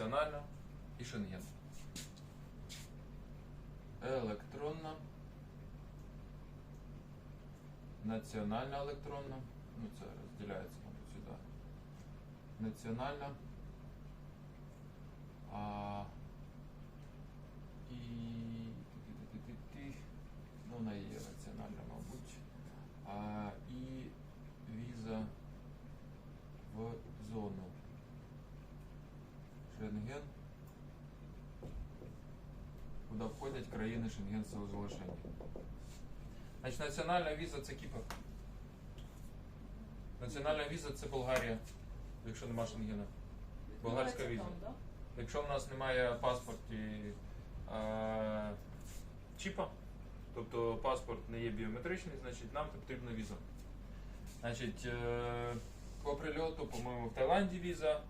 національна і Шенген. Електронна. Національна електронна. Ну, це розділяється, мабуть, сюди. Національна. А, і. ти-ти-ти-ти-ти. Ну, вона є національна, мабуть. А, і віза в зону. Шенген. Куди входять країни Шенген залишення. Значить, національна віза це Кіпр. Національна віза це Болгарія, якщо нема Шенгена. Болгарська віза. Якщо в нас немає паспорті е, чіпа, тобто паспорт не є біометричний, значить нам потрібна віза. Значить, е, по прильоту, по-моєму, в Таїланді віза.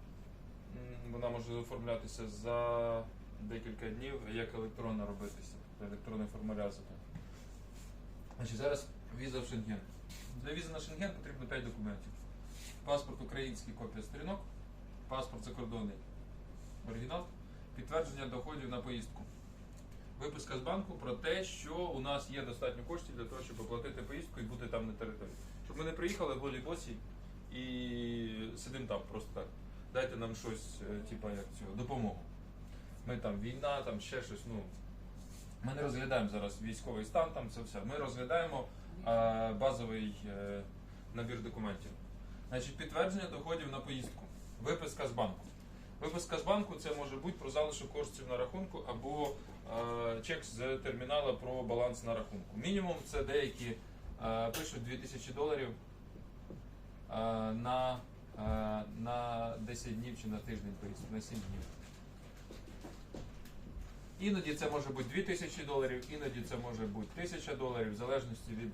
Вона може оформлятися за декілька днів, як електронно робитися, електронний формуляр. Значить, зараз віза в Шенген. Для візи на Шенген потрібно 5 документів. Паспорт український, копія сторінок, паспорт закордонний, оригінал, підтвердження доходів на поїздку. Виписка з банку про те, що у нас є достатньо коштів для того, щоб оплатити поїздку і бути там на території. Щоб ми не приїхали в голі босі і сидимо там просто так. Дайте нам щось, типа як цього, допомогу. Ми там війна, там ще щось. Ну, ми не розглядаємо зараз військовий стан, там це все. Ми розглядаємо а, базовий е, набір документів. Значить, підтвердження доходів на поїздку. Виписка з банку. Виписка з банку це може бути про залишок коштів на рахунку або е, чек з термінала про баланс на рахунку. Мінімум це деякі е, пишуть 2000 доларів е, на, е, на 10 днів чи на тиждень поїздки, на 7 днів. Іноді це може бути 2000 доларів, іноді це може бути 1000 доларів, в залежності від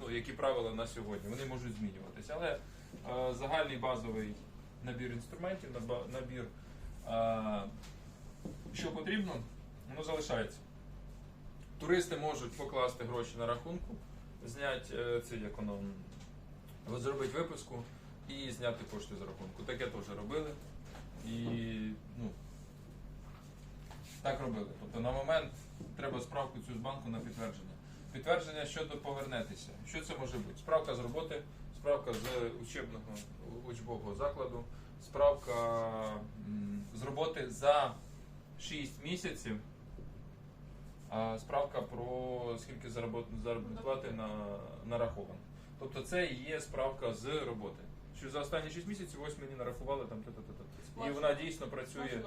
ну, які правила на сьогодні. Вони можуть змінюватися. Але е, загальний базовий набір інструментів, набір, е, що потрібно, воно залишається. Туристи можуть покласти гроші на рахунку, зняти е, це як воно, зробити виписку і зняти кошти з рахунку. Таке теж робили. І ну, так робили. Тобто на момент треба справку цю з банку на підтвердження. Підтвердження щодо повернетеся. Що це може бути? Справка з роботи, справка з учебного учбового закладу, справка з роботи за 6 місяців, а справка про скільки заробітної плати на, нараховано. Тобто це є справка з роботи. Що за останні 6 місяців ось мені нарахували там та-та-та-та. І вона дійсно працює.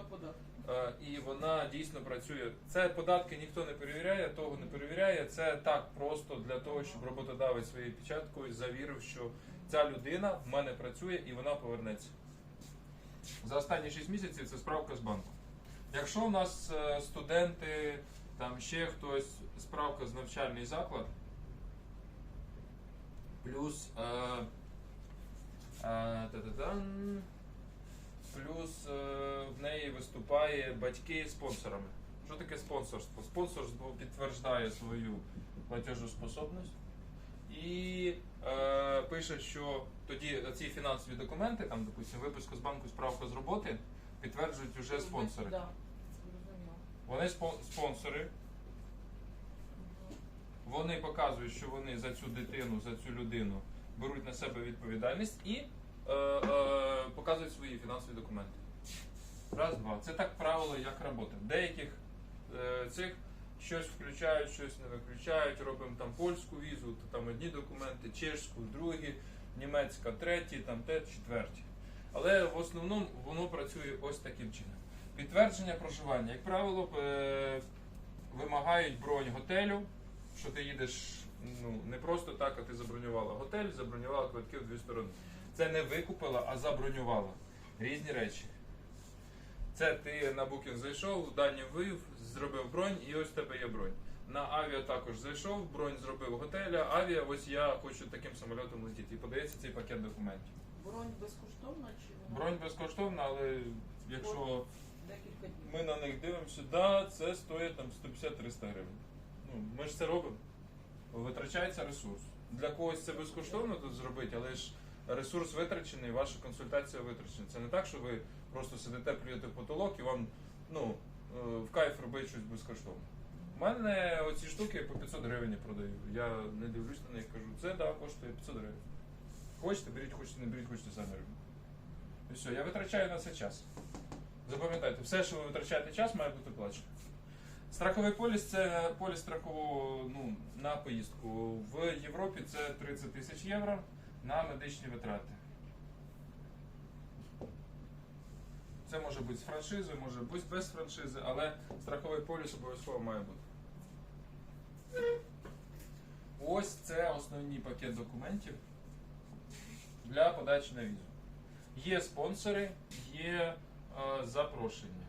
Е, і вона дійсно працює. Це податки ніхто не перевіряє, того не перевіряє. Це так просто для того, щоб роботодавець своєю печаткою завірив, що ця людина в мене працює і вона повернеться. За останні 6 місяців це справка з банку. Якщо у нас е, студенти, там ще хтось, справка з навчальний заклад, плюс е, Плюс е, в неї виступає батьки спонсорами. Що таке спонсорство? Спонсорство підтверждає свою платежоспособність і е, пише, що тоді ці фінансові документи, там, допустимо, виписку з банку, справка з роботи, підтверджують вже спонсори. Вони спон- спонсори, вони показують, що вони за цю дитину, за цю людину беруть на себе відповідальність і е, е, показують свої фінансові документи. Раз, два. Це так правило, як робота. Деяких е, цих щось включають, щось не виключають. Робимо там польську візу, то там одні документи, чешську, другі, німецька, треті, там те, четверті. Але в основному воно працює ось таким чином. Підтвердження проживання. Як правило, е, вимагають бронь готелю, що ти їдеш ну, не просто так, а ти забронювала готель, забронювала квитки в дві сторони. Це не викупила, а забронювала. Різні речі. Це ти на букінг зайшов, дані ввів, зробив бронь, і ось в тебе є бронь. На авіа також зайшов, бронь зробив готеля, авіа, ось я хочу таким самольотом летіти. І подається цей пакет документів. Бронь безкоштовна чи вона Бронь безкоштовна, але якщо ми на них дивимося, да, це стоїть там 150-300 гривень. Ну, ми ж це робимо. Витрачається ресурс. Для когось це безкоштовно тут зробити, але ж ресурс витрачений, ваша консультація витрачена. Це не так, що ви просто сидите, плюєте в потолок і вам ну, е, в кайф робить щось безкоштовно. У мене оці штуки по 500 гривень продаю. Я не дивлюсь на них, кажу, це да, коштує 500 гривень. Хочете, беріть, хочете, не беріть, хочете самі робіть. І все, я витрачаю на це час. Запам'ятайте, все, що ви витрачаєте час, має бути плачено. Страховий поліс це поліс страхового ну, на поїздку. В Європі це 30 тисяч євро на медичні витрати. Це може бути з франшизою, може бути без франшизи, але страховий поліс обов'язково має бути. Ось це основний пакет документів для подачі на візу. Є спонсори, є е, запрошення.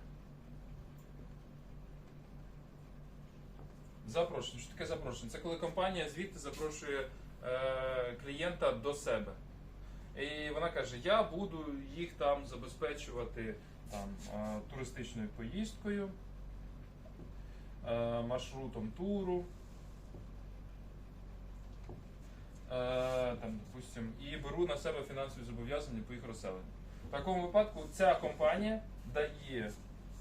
Запрошення. Що таке запрошення? Це коли компанія звідти запрошує е, клієнта до себе. І вона каже: я буду їх там забезпечувати там, е, туристичною поїздкою, е, маршрутом туру. Е, там, допустим, і беру на себе фінансові зобов'язання по їх розселенню. В такому випадку ця компанія дає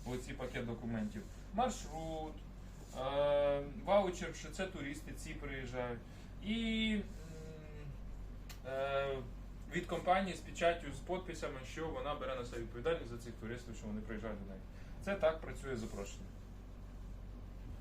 оці пакет документів, маршрут, ваучер, що це туристи, ці приїжджають. І е, від компанії з печаттю, з підписами, що вона бере на себе відповідальність за цих туристів, що вони приїжджають до неї. Це так працює запрошення.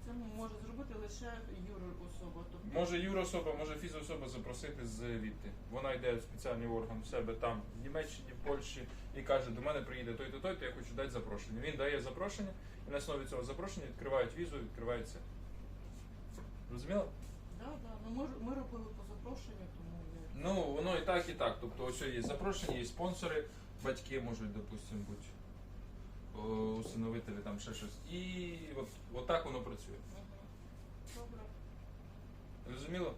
Це може зробити лише юрособа. Тобто Може юрособа, може фізособа запросити звідти. Вона йде в спеціальний орган в себе там, в Німеччині, в Польщі, і каже, до мене приїде той-то той, то я хочу дати запрошення. Він дає запрошення, і на основі цього запрошення відкривають візу, відкривається. Розуміло? да, да. Ну, ми, ми робили по запрошенню, тому я... Ну, воно і так, і так. Тобто ось є запрошення, є спонсори, батьки можуть, допустимо, бути усиновителі, там ще щось. І от, от так воно працює. Добре. Розуміло?